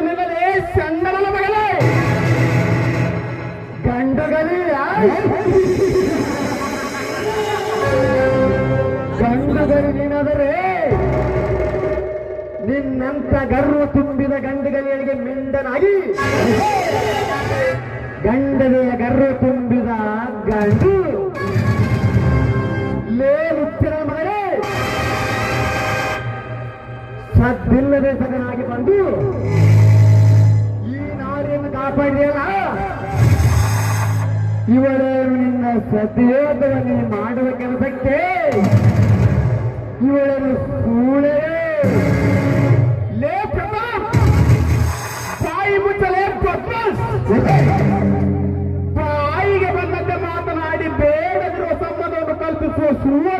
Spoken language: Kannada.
ನಿಲ್ಲದೆ ಚಂದನನ ಮಗಲೇ. ಗಂಡಗಲಿಯ ಗಂಡಗಲಿ ನೀನಾದರೆ ನಿನ್ನಂತ ಗರ್ವ ತುಂಬಿದ ಗಂಡಗಲಿಯರಿಗೆ ಮಿಂಡನಾಗಿ. ಗಂಡನೆಯ ಗರ್ವ ತುಂಬಿದ ಗಂಡು. ಲೇ ಮುಚ್ಚಿನ ಮಗನೇ. ಸದ್ದಿಲ್ಲದೆ ಸಗನಾಗಿ ಬಂದು ಕಾಪಾಡಿದೆಯಲ್ಲ ಇವಳೇನು ನಿನ್ನ ಸದ್ಯೋಗವನ್ನು ಮಾಡುವ ಕೆಲಸಕ್ಕೆ ಇವಳನ್ನು ಸೂಳೆ ತಾಯಿ ಮುಚ್ಚಲೇ ಬಾಯಿಗೆ ಬಂದಂತೆ ಮಾತನಾಡಿ ಬೇಡದಿರುವ ಸಂಬಂಧವನ್ನು ಕಲ್ಪಿಸುವ ಸುಳ್ಳು